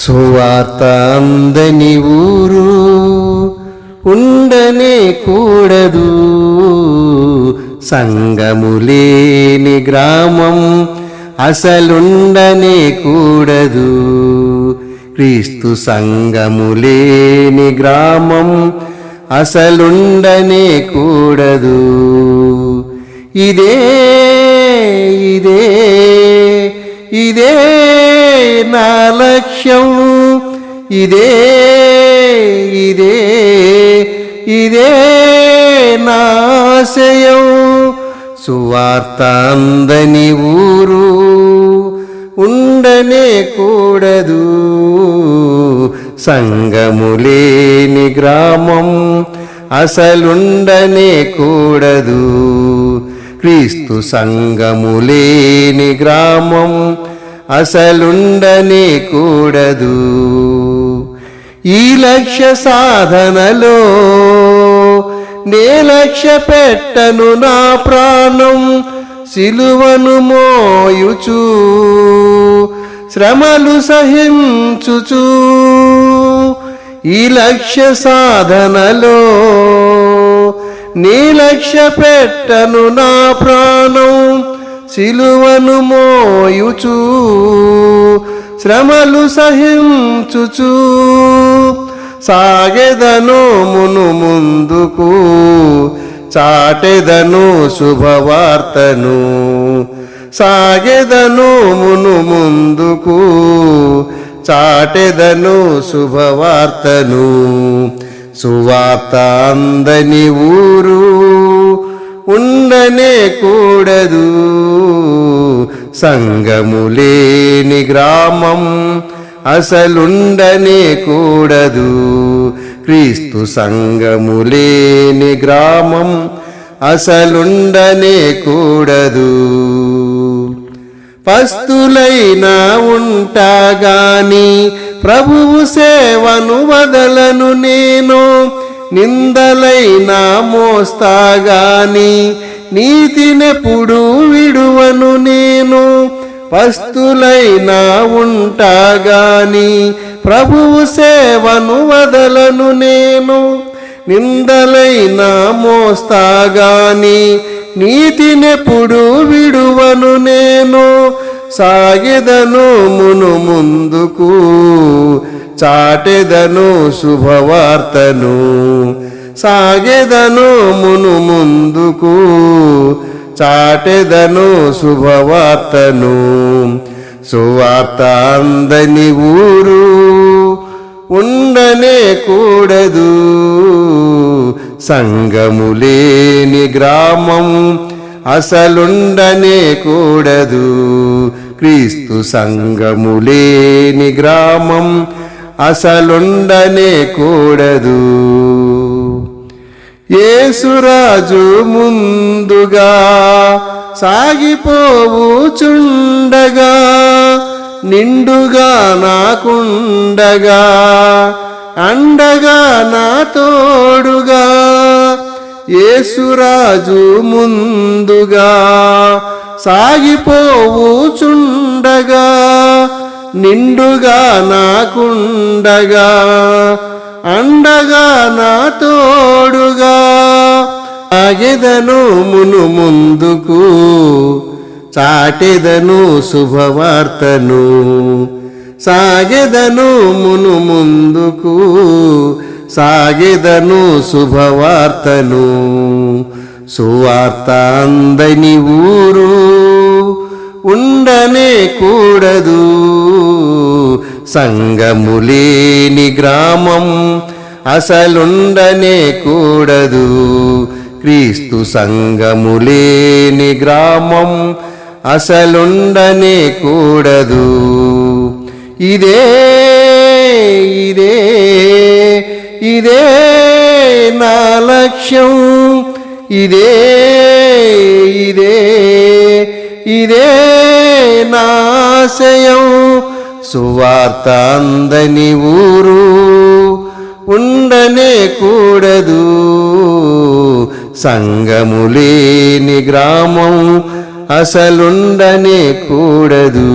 సువార్త అందని ఊరు ఉండనే కూడదు. సంగములేని గ్రామం అసలుండనే కూడదు. క్రీస్తు సంగములేని గ్రామం అసలుండనే కూడదు. ఇదే ఇదే ఇదే నా లక్ష్యం. ఇదే ఇదే ఇదే నాశయం సువార్త అందని ఊరు ఉండనే కూడదు. సంగములేని గ్రామం అసలుండనే కూడదు. క్రీస్తు సంగములేని గ్రామం అసలుండనే కూడదు ఈ లక్ష్య సాధనలో నే లక్ష్య పెట్టను నా ప్రాణం సిలువను మోయుచు శ్రమలు సహించుచు. ఈ లక్ష్య సాధనలో నీ లక్ష్య పెట్టను నా ప్రాణం సిలువను మోయుచు శ్రమలు సహించుచు సాగెదను మును ముందుకు చాటెదను శుభవార్తను సాగెదను మును ముందుకు చాటెదను శుభవార్తను. సువాత అందని ఊరు ఉండనే కూడదు. సంగములేని గ్రామం అసలుండనే కూడదు. క్రీస్తు సంగములేని గ్రామం అసలుండనే కూడదు. పస్తులైనా ఉంటాగాని ప్రభువు సేవను వదలను నేను నిందలైనా మోస్తాగాని నీతినెప్పుడు విడువను నేను పస్తులైనా ఉంటాగాని ప్రభువు సేవను వదలను నేను నిందలైనా మోస్తాగాని నీతినెప్పుడు విడువను నేను సాగిదను మును ముందుకు చాటెదను శుభవార్తను. సాగెదను మును ముందుకు చాటెదను శుభవార్తను. సువార్త అందని ఊరు ఉండనే కూడదు సంగములేని గ్రామం అసలుండనే కూడదు. క్రీస్తు సంగములేని గ్రామం అసలుండనే కూడదు. ఏసురాజు ముందుగా సాగిపోవుచుండగా నిండుగా నాకుండగా అండగా నా తోడుగా. ఏసురాజు ముందుగా సాగిపోవుచుండగా నిండుగా నాకుండగా అండగా నా తోడుగా ఆగెదను మును ముందుకు చాటెదను శుభవార్తను సాగెదను మును ముందుకు. సాగెదను శుభవార్తను సువార్త అందని ఊరు ఉండనే కూడదు. సంగములేని గ్రామం అసలుండనే కూడదు. క్రీస్తు సంగములేని గ్రామం అసలుండనే కూడదు. ఇదే ఇదే నా లక్ష్యం. ఇదే ఇదే ఇదే నాశయం సువార్త అందని ఊరు ఉండనే కూడదు. సంగములేని గ్రామం అసలుండనే కూడదు.